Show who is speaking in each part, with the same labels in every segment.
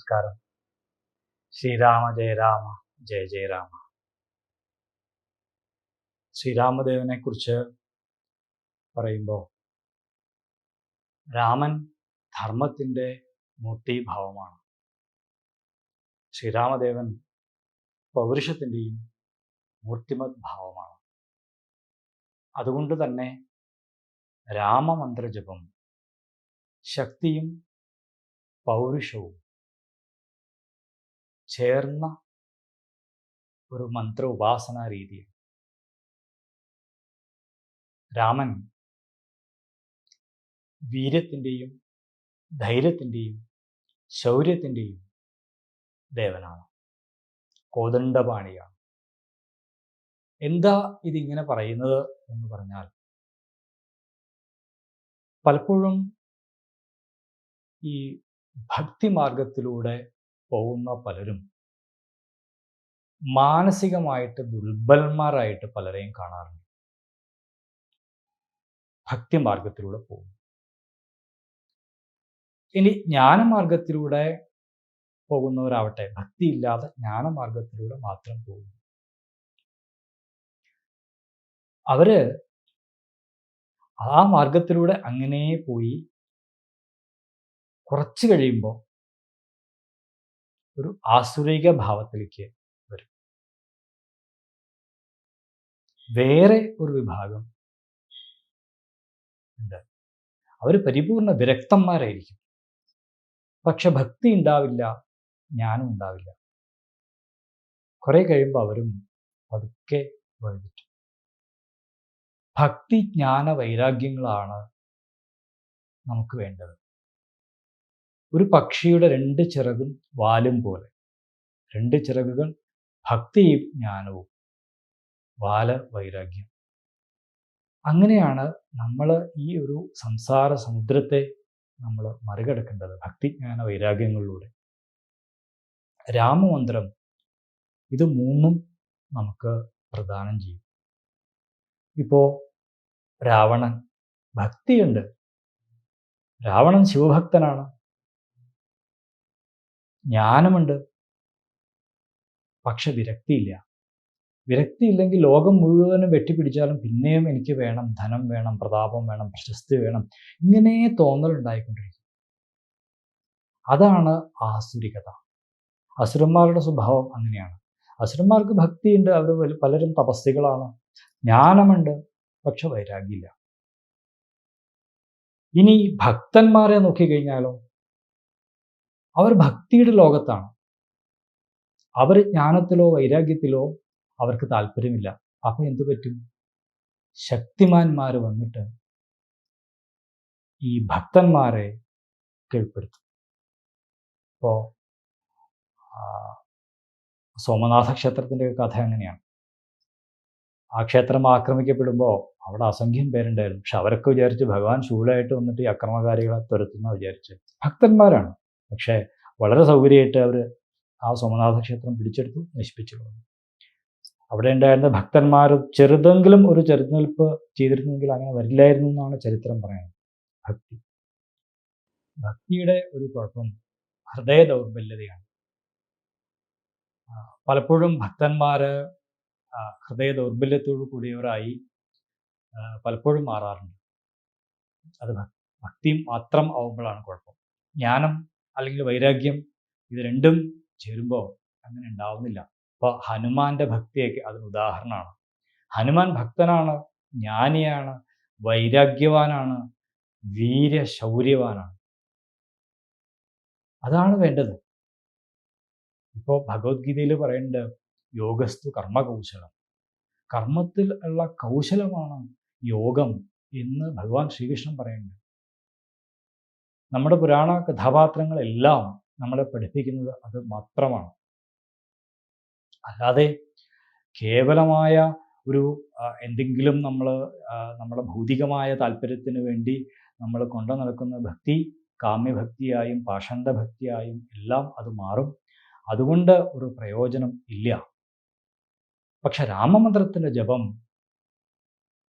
Speaker 1: നമസ്കാരം. ശ്രീരാമ ജയരാമ ജയ ജയരാമ ശ്രീരാമദേവനെ കുറിച്ച് പറയുമ്പോൾ രാമൻ ധർമ്മത്തിന്റെ മൂർത്തിഭാവമാണ് ശ്രീരാമദേവൻ പൗരുഷത്തിന്റെയും മൂർത്തിമത് ഭാവമാണ് അതുകൊണ്ട് തന്നെ രാമമന്ത്രജപം ശക്തിയും പൗരുഷവും ചേർന്ന ഒരു മന്ത്ര ഉപാസന രീതിയാണ്. രാമൻ വീര്യത്തിന്റെയും ധൈര്യത്തിന്റെയും ശൗര്യത്തിന്റെയും ദേവനാണ്. കോദണ്ഡപാണിയാണ്. എന്താ ഇതിങ്ങനെ പറയുന്നത് എന്ന് പറഞ്ഞാൽ പലപ്പോഴും ഈ ഭക്തി മാർഗത്തിലൂടെ പോകുന്ന പലരും മാനസികമായിട്ട് ദുർബലന്മാരായിട്ട് പലരെയും കാണാറുണ്ട്. ഭക്തി മാർഗത്തിലൂടെ പോകും. ഇനി ജ്ഞാനമാർഗത്തിലൂടെ പോകുന്നവരാവട്ടെ ഭക്തി ഇല്ലാതെ ജ്ഞാനമാർഗത്തിലൂടെ മാത്രം പോകും. അവർ ആ മാർഗത്തിലൂടെ അങ്ങനെ പോയി കുറച്ച് കഴിയുമ്പോൾ ഒരു ആസുരിക ഭാവത്തിലേക്ക് വരും. വേറെ ഒരു വിഭാഗം ഉണ്ട്. അവർ പരിപൂർണ വിരക്തന്മാരായിരിക്കും. പക്ഷെ ഭക്തി ഉണ്ടാവില്ല ജ്ഞാനം ഉണ്ടാവില്ല. കുറെ കഴിയുമ്പോൾ അവരും പതുക്കെ വഴുതിട്ടു. ഭക്തി ജ്ഞാന വൈരാഗ്യങ്ങളാണ് നമുക്ക് വേണ്ടത്. ഒരു പക്ഷിയുടെ രണ്ട് ചിറകും വാലും പോലെ. രണ്ട് ചിറകുകൾ ഭക്തിയും ജ്ഞാനവും. വാല വൈരാഗ്യം. അങ്ങനെയാണ് നമ്മൾ ഈ ഒരു സംസാര സമുദ്രത്തെ നമ്മൾ മറികടക്കേണ്ടത് ഭക്തിജ്ഞാന വൈരാഗ്യങ്ങളിലൂടെ. രാമമന്ത്രം ഇത് മൂന്നും നമുക്ക് പ്രദാനം ചെയ്യും. ഇപ്പോൾ രാവണൻ ഭക്തിയുണ്ട്. രാവണൻ ശിവഭക്തനാണ്. ജ്ഞാനമുണ്ട്. പക്ഷെ വിരക്തിയില്ല. വിരക്തി ഇല്ലെങ്കിൽ ലോകം മുഴുവനും വെട്ടിപ്പിടിച്ചാലും പിന്നെയും എനിക്ക് വേണം ധനം വേണം പ്രതാപം വേണം പ്രശസ്തി വേണം. ഇങ്ങനെ തോന്നലുണ്ടായിക്കൊണ്ടിരിക്കും അതാണ് ആസുരികത. അസുരന്മാരുടെ സ്വഭാവം അങ്ങനെയാണ്. അസുരന്മാർക്ക് ഭക്തിയുണ്ട് അവർ പലരും തപസ്സികളാണ്. ജ്ഞാനമുണ്ട് പക്ഷെ വൈരാഗ്യമില്ല. ഇനി ഭക്തന്മാരെ നോക്കിക്കഴിഞ്ഞാലോ? അവർ ഭക്തിയുടെ ലോകത്താണ്. അവർ ജ്ഞാനത്തിലോ വൈരാഗ്യത്തിലോ അവർക്ക് താല്പര്യമില്ല. അപ്പൊ എന്തു പറ്റും? ശക്തിമാന്മാർ വന്നിട്ട് ഈ ഭക്തന്മാരെ കീഴ്പ്പെടുത്തും. ഇപ്പോ സോമനാഥ ക്ഷേത്രത്തിന്റെ കഥ അങ്ങനെയാണ്. ആ ക്ഷേത്രം ആക്രമിക്കപ്പെടുമ്പോൾ അവിടെ അസംഖ്യം പേരുണ്ടായിരുന്നു. പക്ഷെ അവരൊക്കെ വിചാരിച്ച് ഭഗവാൻ ശൂലമായിട്ട് വന്നിട്ട് ഈ അക്രമകാരികളെ തുരത്തുന്ന വിചാരിച്ച്. ഭക്തന്മാരാണ്. പക്ഷേ വളരെ സൗകര്യമായിട്ട് അവർ ആ സോമനാഥ ക്ഷേത്രം പിടിച്ചെടുത്തു നശിപ്പിച്ചു കളഞ്ഞു അവിടെ ഉണ്ടായിരുന്ന ഭക്തന്മാർ ചെറുതെങ്കിലും ഒരു ചെറുനിൽപ്പ് ചെയ്തിരുന്നെങ്കിൽ അങ്ങനെ വരില്ലായിരുന്നു എന്നാണ് ചരിത്രം പറയുന്നത്. ഭക്തി. ഭക്തിയുടെ ഒരു കുഴപ്പം ഹൃദയ ദൗർബല്യതയാണ്. പലപ്പോഴും ഭക്തന്മാർ ഹൃദയ ദൗർബല്യത്തോടു കൂടിയവരായി പലപ്പോഴും മാറാറുണ്ട്. അത് ഭക്തി മാത്രം ആവുമ്പോഴാണ് കുഴപ്പം. ജ്ഞാനം അല്ലെങ്കിൽ വൈരാഗ്യം ഇത് രണ്ടും ചേരുമ്പോൾ അങ്ങനെ ഉണ്ടാവുന്നില്ല. അപ്പോൾ ഹനുമാന്റെ ഭക്തിയൊക്കെ അതിന് ഉദാഹരണമാണ്. ഹനുമാൻ ഭക്തനാണ് ജ്ഞാനിയാണ് വൈരാഗ്യവാനാണ് വീര്യശൗര്യവാനാണ്. അതാണ് വേണ്ടത്. ഇപ്പോൾ ഭഗവത്ഗീതയിൽ പറയുന്നുണ്ട് യോഗസ്തു കർമ്മകൗശലം. കർമ്മത്തിൽ ഉള്ള കൗശലമാണ് യോഗം എന്ന് ഭഗവാൻ ശ്രീകൃഷ്ണൻ പറയുന്നുണ്ട്. നമ്മുടെ പുരാണ കഥാപാത്രങ്ങളെല്ലാം നമ്മളെ പഠിപ്പിക്കുന്നത് അത് മാത്രമാണ്. അല്ലാതെ കേവലമായ ഒരു എന്തെങ്കിലും നമ്മൾ നമ്മുടെ ഭൗതികമായ താല്പര്യത്തിന് വേണ്ടി നമ്മൾ കൊണ്ടു നടക്കുന്ന ഭക്തി കാമ്യഭക്തിയായും പാഷണ്ഡഭക്തിയായും എല്ലാം അത് മാറും. അതുകൊണ്ട് ഒരു പ്രയോജനം ഇല്ല. പക്ഷെ രാമമന്ത്രത്തിന്റെ ജപം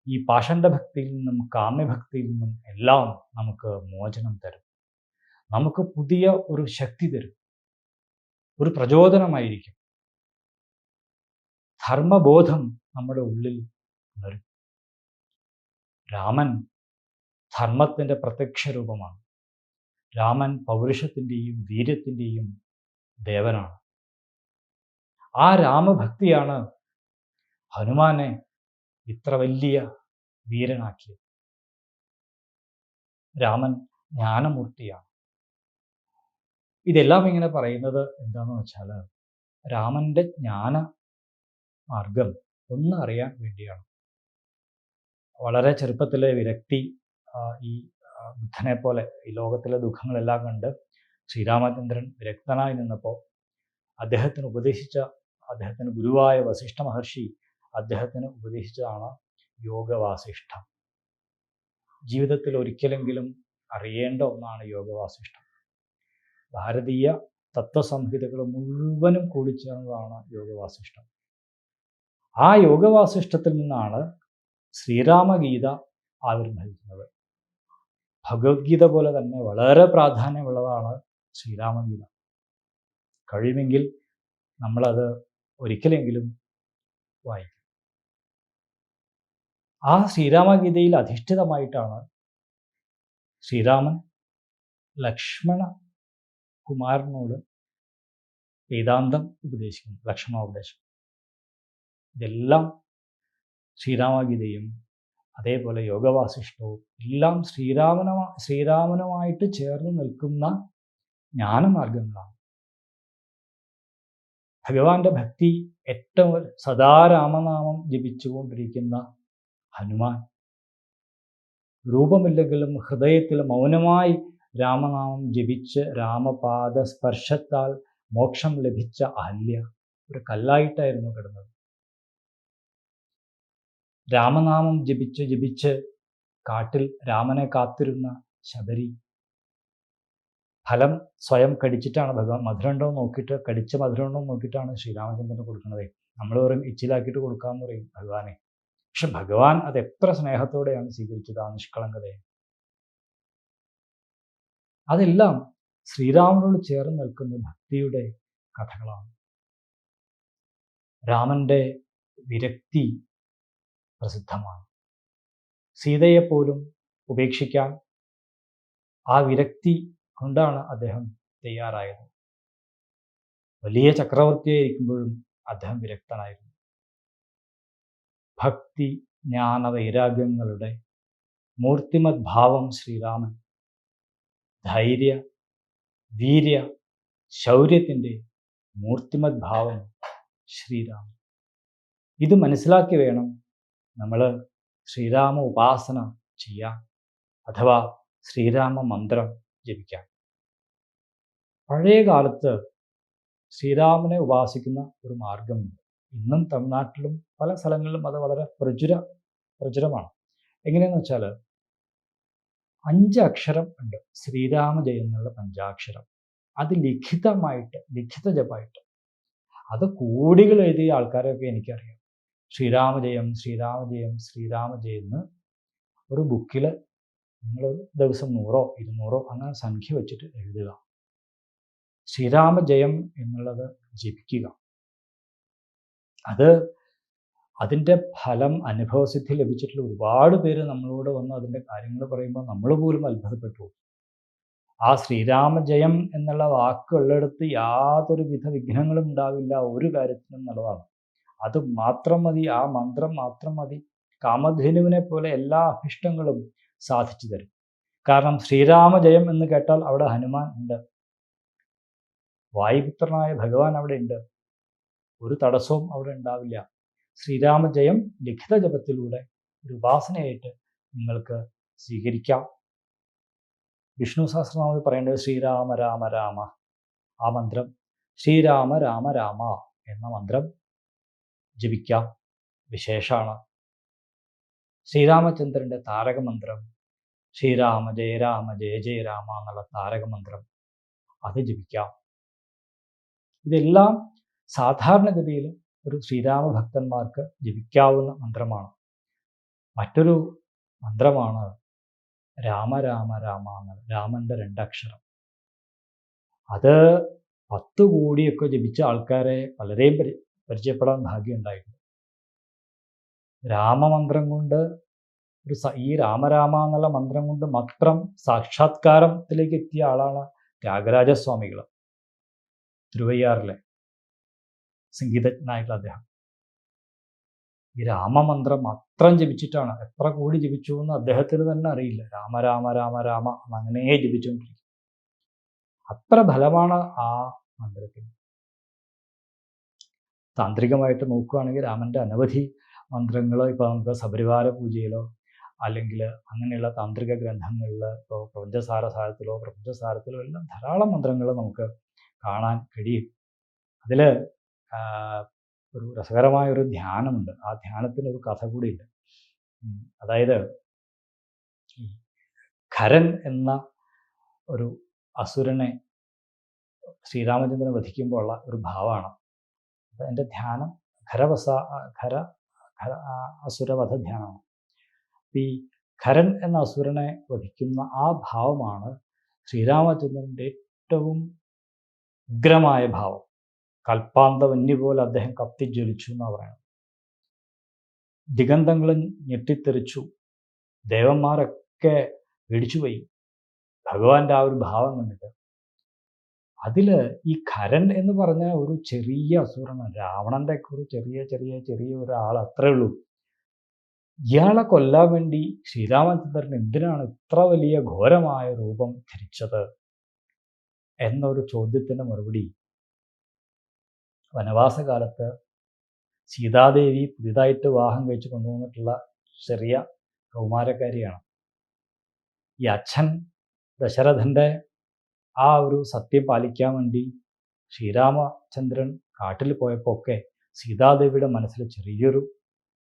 Speaker 1: ഈ പാഷണ്ഡഭക്തിയിൽ നിന്നും കാമ്യഭക്തിയിൽ നിന്നും എല്ലാം നമുക്ക് മോചനം തരും. നമുക്ക് പുതിയ ഒരു ശക്തി തരും. ഒരു പ്രചോദനമായിരിക്കും. ധർമ്മബോധം നമ്മുടെ ഉള്ളിൽ വരും രാമൻ ധർമ്മത്തിന്റെ പ്രത്യക്ഷ രൂപമാണ്. രാമൻ പൗരുഷത്തിന്റെയും വീര്യത്തിന്റെയും ദേവനാണ്. ആ രാമഭക്തിയാണ് ഹനുമാനെ ഇത്ര വലിയ വീരനാക്കിയത്. രാമൻ ജ്ഞാനമൂർത്തിയാണ്. ഇതെല്ലാം ഇങ്ങനെ പറയുന്നത് എന്താണെന്ന് വെച്ചാൽ രാമന്റെ ജ്ഞാന മാർഗം ഒന്ന് അറിയാൻ വേണ്ടിയാണ്. വളരെ ചെറുപ്പത്തിലെ വിരക്തി ഈ ബുദ്ധനെ പോലെ ഈ ലോകത്തിലെ ദുഃഖങ്ങളെല്ലാം കണ്ട് ശ്രീരാമചന്ദ്രൻ വിരക്തനായി നിന്നപ്പോൾ അദ്ദേഹത്തിന് ഉപദേശിച്ച അദ്ദേഹത്തിന് ഗുരുവായ വസിഷ്ഠ മഹർഷി അദ്ദേഹത്തിന് ഉപദേശിച്ചതാണ് യോഗവാസിഷ്ഠം. ജീവിതത്തിൽ ഒരിക്കലെങ്കിലും അറിയേണ്ട ഒന്നാണ് യോഗവാസിഷ്ഠം. ഭാരതീയ തത്വസംഹിതകൾ മുഴുവനും കൂടിച്ചേർന്നതാണ് യോഗവാസിഷ്ഠം. ആ യോഗവാസിഷ്ഠത്തിൽ നിന്നാണ് ശ്രീരാമഗീത ആവിർഭവിക്കുന്നത്. ഭഗവത്ഗീത പോലെ തന്നെ വളരെ പ്രാധാന്യമുള്ളതാണ് ശ്രീരാമഗീത. കഴിയുമെങ്കിൽ നമ്മളത് ഒരിക്കലെങ്കിലും വായിക്കും. ആ ശ്രീരാമഗീതയിൽ അധിഷ്ഠിതമായിട്ടാണ് ശ്രീരാമൻ ലക്ഷ്മണ കുമാരനോട് വേദാന്തം ഉപദേശിക്കുന്നു ലക്ഷണോപദേശം. ഇതെല്ലാം ശ്രീരാമഗീതയും അതേപോലെ യോഗവാസിഷ്ടവും എല്ലാം ശ്രീരാമന ശ്രീരാമനുമായിട്ട് ചേർന്ന് നിൽക്കുന്ന ജ്ഞാനമാർഗങ്ങളാണ്. ഭഗവാന്റെ ഭക്തി ഏറ്റവും സദാ രാമനാമം ജപിച്ചുകൊണ്ടിരിക്കുന്ന ഹനുമാൻ. രൂപമില്ലെങ്കിലും ഹൃദയത്തിൽ മൗനമായി രാമനാമം ജപിച്ച് രാമപാദ സ്പർശത്താൽ മോക്ഷം ലഭിച്ച അഹല്യ. ഒരു കല്ലായിട്ടായിരുന്നു കിടന്നത്. രാമനാമം ജപിച്ച് ജപിച്ച് കാട്ടിൽ രാമനെ കാത്തിരുന്ന ശബരി. ഫലം സ്വയം കടിച്ചിട്ടാണ് ഭഗവാൻ മധുരമുണ്ടോ നോക്കിയിട്ട് കടിച്ച മധുരമുണ്ടോ നോക്കിയിട്ടാണ് ശ്രീരാമചന്ദ്രന് കൊടുക്കുന്നത്. നമ്മൾ പറയും ഇച്ചിലാക്കിയിട്ട് കൊടുക്കാമെന്ന് പറയും ഭഗവാനെ. പക്ഷെ ഭഗവാൻ അത് എത്ര സ്നേഹത്തോടെയാണ് സ്വീകരിച്ചത് ആ നിഷ്കളങ്കതയെ. അതെല്ലാം ശ്രീരാമനോട് ചേർന്ന് നിൽക്കുന്ന ഭക്തിയുടെ കഥകളാണ്. രാമന്റെ വിരക്തി പ്രസിദ്ധമാണ്. സീതയെപ്പോലും ഉപേക്ഷിക്കാൻ ആ വിരക്തി കൊണ്ടാണ് അദ്ദേഹം തയ്യാറായത്. വലിയ ചക്രവർത്തിയായിരിക്കുമ്പോഴും അദ്ദേഹം വിരക്തനായിരുന്നു. ഭക്തി ജ്ഞാന വൈരാഗ്യങ്ങളുടെ മൂർത്തിമത് ഭാവം ശ്രീരാമൻ ധൈര്യ വീര്യ ശൗര്യത്തിന്റെ മൂർത്തിമത് ഭാവം ശ്രീരാമൻ. ഇത് മനസ്സിലാക്കി വേണം നമ്മൾ ശ്രീരാമ ഉപാസന ചെയ്യാം അഥവാ ശ്രീരാമ മന്ത്രം ജപിക്കാം പഴയ കാലത്ത് ശ്രീരാമനെ ഉപാസിക്കുന്ന ഒരു മാർഗമുണ്ട് ഇന്നും തമിഴ്നാട്ടിലും പല സ്ഥലങ്ങളിലും അത് വളരെ പ്രചുര പ്രചുരമാണ്. എങ്ങനെയെന്ന് വെച്ചാൽ അഞ്ച് അക്ഷരം ഉണ്ട്. ശ്രീരാമജയ എന്നുള്ള പഞ്ചാക്ഷരം. അത് ലിഖിതമായിട്ട് ലിഖിത ജപമായിട്ട് അത് കോടികൾ എഴുതിയ ആൾക്കാരെയൊക്കെ എനിക്കറിയാം. ശ്രീരാമജയം ശ്രീരാമജയം ശ്രീരാമജയം എന്ന് ഒരു ബുക്കിൽ നിങ്ങൾ ദിവസം നൂറോ ഇരുന്നൂറോ അങ്ങനെ സംഖ്യ വെച്ചിട്ട് എഴുതുക. ശ്രീരാമജയം എന്നുള്ളത് ജപിക്കുക. അത് അതിന്റെ ഫലം അനുഭവസിദ്ധി ലഭിച്ചിട്ടുള്ള ഒരുപാട് പേര് നമ്മളോട് വന്ന് അതിന്റെ കാര്യങ്ങൾ പറയുമ്പോൾ നമ്മൾ പോലും അത്ഭുതപ്പെട്ടു. ആ ശ്രീരാമജയം എന്നുള്ള വാക്കുള്ളിടത്ത് യാതൊരു വിധ വിഘ്നങ്ങളും ഉണ്ടാവില്ല ഒരു കാര്യത്തിനും എന്നുള്ളതാണ് അത് മാത്രം മതി ആ മന്ത്രം മാത്രം മതി കാമധേനുവിനെ പോലെ എല്ലാ അഭിഷ്ടങ്ങളും സാധിച്ചു തരും. കാരണം ശ്രീരാമജയം എന്ന് കേട്ടാൽ അവിടെ ഹനുമാൻ ഉണ്ട്. വായുപുത്രനായ ഭഗവാൻ അവിടെ ഉണ്ട്. ഒരു തടസ്സവും അവിടെ ഉണ്ടാവില്ല. ശ്രീരാമജയം ലിഖിത ജപത്തിലൂടെ ഒരു ഉപാസനയായിട്ട് നിങ്ങൾക്ക് സ്വീകരിക്കാം. വിഷ്ണു സഹസ്രനാമത്തിൽ പറയേണ്ടത് ശ്രീരാമ രാമ രാമ. ആ മന്ത്രം ശ്രീരാമ രാമ രാമ എന്ന മന്ത്രം ജപിക്കാം. വിശേഷമാണ് ശ്രീരാമചന്ദ്രന്റെ താരകമന്ത്രം ശ്രീരാമ ജയ രാമ ജയ ജയ രാമ എന്നുള്ള താരകമന്ത്രം അത് ജപിക്കാം. ഇതെല്ലാം സാധാരണഗതിയിൽ ഒരു ശ്രീരാമ ഭക്തന്മാർക്ക് ജപിക്കാവുന്ന മന്ത്രമാണ്. മറ്റൊരു മന്ത്രമാണ് രാമ രാമ രാമ രാമന്റെ രണ്ടക്ഷരം. അത് പത്ത് കോടിയൊക്കെ ജപിച്ച ആൾക്കാരെ പലരെയും പരി പരിചയപ്പെടാൻ ഭാഗ്യം ഉണ്ടായിട്ടുണ്ട് രാമമന്ത്രം കൊണ്ട് ഒരു ഈ രാമരാമ എന്നുള്ള മന്ത്രം കൊണ്ട് മാത്രം സാക്ഷാത്കാരത്തിലേക്ക് എത്തിയ ആളാണ് ത്യാഗരാജസ്വാമികൾ. തിരുവയ്യാറിലെ സംഗീതജ്ഞനായിട്ടുള്ള അദ്ദേഹം. ഈ രാമമന്ത്രം മാത്രം ജപിച്ചിട്ടാണ്. എത്ര കോടി ജപിച്ചു എന്ന് അദ്ദേഹത്തിന് തന്നെ അറിയില്ല. രാമ രാമ രാമ രാമ അങ്ങനെ ജപിച്ചുകൊണ്ടിരിക്കും അത്ര ഫലമാണ് ആ മന്ത്രത്തിന്. താന്ത്രികമായിട്ട് നോക്കുകയാണെങ്കിൽ രാമന്റെ അനവധി മന്ത്രങ്ങളോ ഇപ്പോൾ നമുക്ക് ശബരിവാര പൂജയിലോ അല്ലെങ്കിൽ അങ്ങനെയുള്ള താന്ത്രിക ഗ്രന്ഥങ്ങളിൽ ഇപ്പോൾ പ്രപഞ്ചസാരസാരത്തിലോ പ്രപഞ്ചസാരത്തിലോ എല്ലാം ധാരാളം മന്ത്രങ്ങൾ നമുക്ക് കാണാൻ കഴിയും. അതിൽ ഒരു രസകരമായ ഒരു ധ്യാനമുണ്ട്. ആ ധ്യാനത്തിന് ഒരു കഥ കൂടിയുണ്ട്. അതായത് ഖരൻ എന്ന ഒരു അസുരനെ ശ്രീരാമചന്ദ്രനെ വധിക്കുമ്പോൾ ഉള്ള ഒരു ഭാവമാണ് അപ്പം എന്റെ ധ്യാനം ഖരവസ ഖര ഖര അസുരവധ ധ്യാനമാണ്. ഈ ഖരൻ എന്ന അസുരനെ വധിക്കുന്ന ആ ഭാവമാണ് ശ്രീരാമചന്ദ്രന്റെ ഏറ്റവും ഉഗ്രമായ ഭാവം. കൽപ്പാന്തവന്യ പോലെ അദ്ദേഹം കത്തിജ്വലിച്ചു എന്നാണ് പറയുന്നത്. ദിഗന്ധങ്ങളും ഞെട്ടിത്തെറിച്ചു. ദേവന്മാരൊക്കെ പേടിച്ചുപോയി ഭഗവാന്റെ ആ ഒരു ഭാവം കണ്ടിട്ട്. അതിൽ ഈ കരൻ എന്ന് പറഞ്ഞ ഒരു ചെറിയ അസുരനാണ്. രാവണന്റെ ഒരു ചെറിയ ചെറിയ ചെറിയ ഒരാൾ അത്രേ ഉള്ളൂ. ഇയാളെ കൊല്ലാൻ വേണ്ടി ശ്രീരാമചന്ദ്രൻ എന്തിനാണ് ഇത്ര വലിയ ഘോരമായ രൂപം ധരിച്ചത്? എന്നൊരു ചോദ്യത്തിന്റെ മറുപടി വനവാസകാലത്ത് സീതാദേവി പുതിയതായിട്ട് വിവാഹം കഴിച്ച് കൊണ്ടുവന്നിട്ടുള്ള ചെറിയ കൗമാരക്കാരിയാണ്. ഈ അച്ഛൻ ദശരഥന്റെ ആ ഒരു സത്യം പാലിക്കാൻ വേണ്ടി ശ്രീരാമചന്ദ്രൻ കാട്ടിൽ പോയപ്പോൾ ഒക്കെ സീതാദേവിയുടെ മനസ്സിൽ ചെറിയൊരു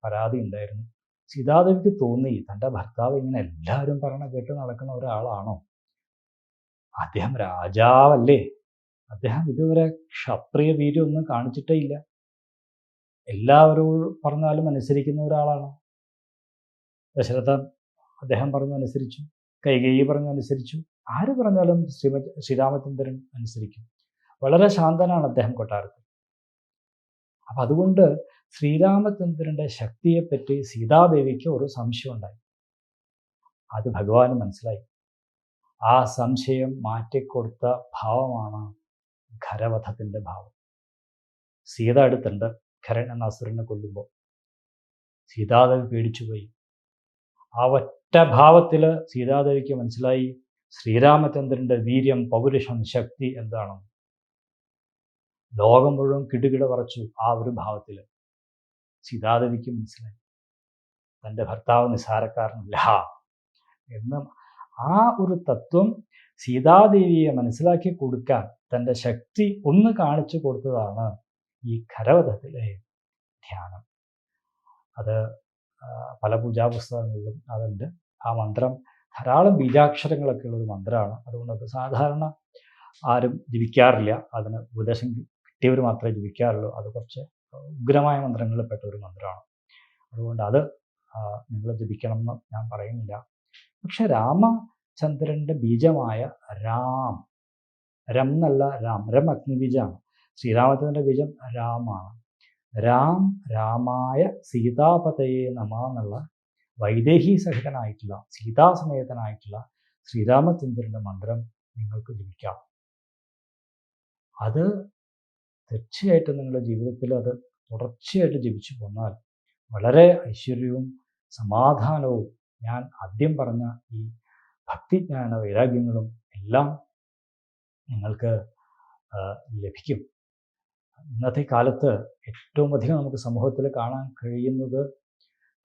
Speaker 1: പരാതി ഉണ്ടായിരുന്നു. സീതാദേവിക്ക് തോന്നി തന്റെ ഭർത്താവ് ഇങ്ങനെ എല്ലാവരും പറഞ്ഞ കേട്ട് നടക്കുന്ന ഒരാളാണോ? അദ്ദേഹം രാജാവല്ലേ? അദ്ദേഹം ഇതുവരെ ക്ഷത്രിയ വീര്യമൊന്നും കാണിച്ചിട്ടേ ഇല്ല എല്ലാവരോട് പറഞ്ഞാലും അനുസരിക്കുന്ന ഒരാളാണ്. ദശരഥൻ അദ്ദേഹം പറഞ്ഞു അനുസരിച്ചു. കൈകേയി പറഞ്ഞു അനുസരിച്ചു. ആര് പറഞ്ഞാലും ശ്രീമ ശ്രീരാമചന്ദ്രൻ അനുസരിക്കും. വളരെ ശാന്തനാണ് അദ്ദേഹം കൊട്ടാരത്തിൽ. അപ്പം അതുകൊണ്ട് ശ്രീരാമചന്ദ്രന്റെ ശക്തിയെപ്പറ്റി സീതാദേവിക്ക് ഒരു സംശയം ഉണ്ടായി അത് ഭഗവാന് മനസ്സിലായി. ആ സംശയം മാറ്റിക്കൊടുത്ത ഭാവമാണ് ഖരവധത്തിന്റെ ഭാവം. സീത അടുത്തുണ്ട്. ഖരൻ എന്ന അസുരനെ കൊല്ലുമ്പോൾ. സീതാദേവി പേടിച്ചുപോയി. ആ ഒറ്റ ഭാവത്തിൽ സീതാദേവിക്ക് മനസ്സിലായി ശ്രീരാമചന്ദ്രന്റെ വീര്യം പൗരുഷം ശക്തി എന്താണെന്ന് ലോകം മുഴുവൻ കിടുകിട പറച്ചു ആ ഒരു ഭാവത്തിൽ സീതാദേവിക്ക് മനസ്സിലായി. തന്റെ ഭർത്താവ് നിസാരക്കാരനല്ല എന്ന് ആ ഒരു തത്വം സീതാദേവിയെ മനസ്സിലാക്കി കൊടുക്കാൻ തന്റെ ശക്തി ഒന്ന് കാണിച്ചു കൊടുത്തതാണ് ഈ ഖരവധത്തിലെ ധ്യാനം. അത് പല പൂജാപുസ്തകങ്ങളിലും അതുണ്ട്. ആ മന്ത്രം ധാരാളം ബീജാക്ഷരങ്ങളൊക്കെ ഉള്ളൊരു മന്ത്രമാണ്. അതുകൊണ്ട് അത് സാധാരണ ആരും ജപിക്കാറില്ല അതിന് ഉപദേശം കിട്ടിയവർ മാത്രമേ ജപിക്കാറുള്ളൂ അത് കുറച്ച് ഉഗ്രമായ മന്ത്രങ്ങളിൽ പെട്ട ഒരു മന്ത്രമാണ്. അതുകൊണ്ട് അത് നിങ്ങൾ ജപിക്കണം എന്ന് ഞാൻ പറയുന്നില്ല. പക്ഷെ രാമചന്ദ്രന്റെ ബീജമായ രാം. രം എന്നല്ല രാം. രം അഗ്നിബീജമാണ് ശ്രീരാമചന്ദ്രന്റെ ബീജം രാമാണ്. രാം രാമായ സീതാപതയെ നമ എന്നുള്ള വൈദേഹി സഹിതനായിട്ടുള്ള സീതാസമേതനായിട്ടുള്ള ശ്രീരാമചന്ദ്രന്റെ മന്ത്രം നിങ്ങൾക്ക് ജപിക്കാം. അത് തീർച്ചയായിട്ടും നിങ്ങളുടെ ജീവിതത്തിൽ അത് തുടർച്ചയായിട്ട് ജപിച്ചു പോന്നാൽ വളരെ ഐശ്വര്യവും സമാധാനവും ഞാൻ ആദ്യം പറഞ്ഞ ഈ ഭക്തിജ്ഞാന വൈരാഗ്യങ്ങളും എല്ലാം നിങ്ങൾക്ക് ലഭിക്കും. ഇന്നത്തെ കാലത്ത് ഏറ്റവും അധികം നമുക്ക് സമൂഹത്തിൽ കാണാൻ കഴിയുന്നത്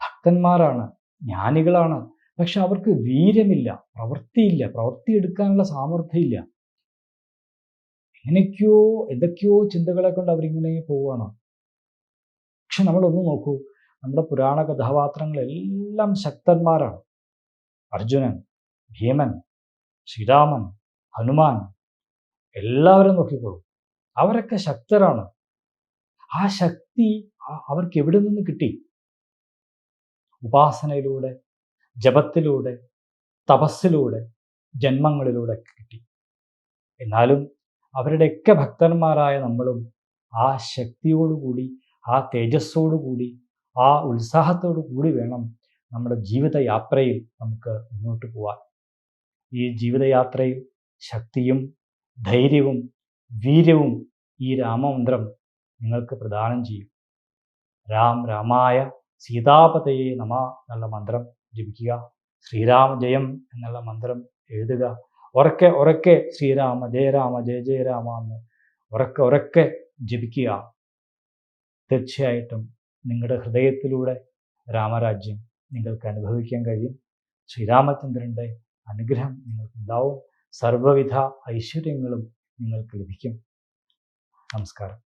Speaker 1: ഭക്തന്മാരാണ് ജ്ഞാനികളാണ്. പക്ഷെ അവർക്ക് വീര്യമില്ല പ്രവൃത്തിയില്ല പ്രവൃത്തി എടുക്കാനുള്ള സാമർഥ്യമില്ല. എങ്ങനെയൊക്കെയോ എന്തൊക്കെയോ ചിന്തകളെ കൊണ്ട് അവരിങ്ങനെ പോവുകയാണ്. പക്ഷെ നമ്മളൊന്ന് നോക്കൂ നമ്മുടെ പുരാണ കഥാപാത്രങ്ങളെല്ലാം ശക്തന്മാരാണ്. അർജുനൻ ഭീമൻ ശ്രീരാമൻ ഹനുമാൻ എല്ലാവരും നോക്കിക്കോളൂ. അവരൊക്കെ ശക്തരാണ്. ആ ശക്തി അവർക്ക് എവിടെ നിന്ന് കിട്ടി? ഉപാസനയിലൂടെ ജപത്തിലൂടെ തപസ്സിലൂടെ ജന്മങ്ങളിലൂടെ കിട്ടി. എന്നാലും അവരുടെയൊക്കെ ഭക്തന്മാരായ നമ്മളും ആ ശക്തിയോടുകൂടി ആ തേജസ്സോടുകൂടി ആ ഉത്സാഹത്തോടു കൂടി വേണം നമ്മുടെ ജീവിതയാത്രയിൽ നമുക്ക് മുന്നോട്ട് പോവാൻ. ഈ ജീവിതയാത്രയിൽ ശക്തിയും ധൈര്യവും വീര്യവും ഈ രാമമന്ത്രം നിങ്ങൾക്ക് പ്രദാനം ചെയ്യും. രാം രാമായ സീതാപതയെ നമ എന്നുള്ള മന്ത്രം ജപിക്കുക. ശ്രീരാമ ജയം എന്നുള്ള മന്ത്രം എഴുതുക. ഉറക്കെ ഉറക്കെ ശ്രീരാമ ജയരാമ ജയ ജയരാമ എന്ന് ഉറക്കെ ഉറക്കെ ജപിക്കുക. തീർച്ചയായിട്ടും നിങ്ങളുടെ ഹൃദയത്തിലൂടെ രാമരാജ്യം നിങ്ങൾക്ക് അനുഭവിക്കാൻ കഴിയും. ശ്രീരാമചന്ദ്രന്റെ അനുഗ്രഹം നിങ്ങൾക്കുണ്ടാവും. സർവവിധ ഐശ്വര്യങ്ങളും നിങ്ങൾക്ക് ലഭിക്കും. നമസ്കാരം.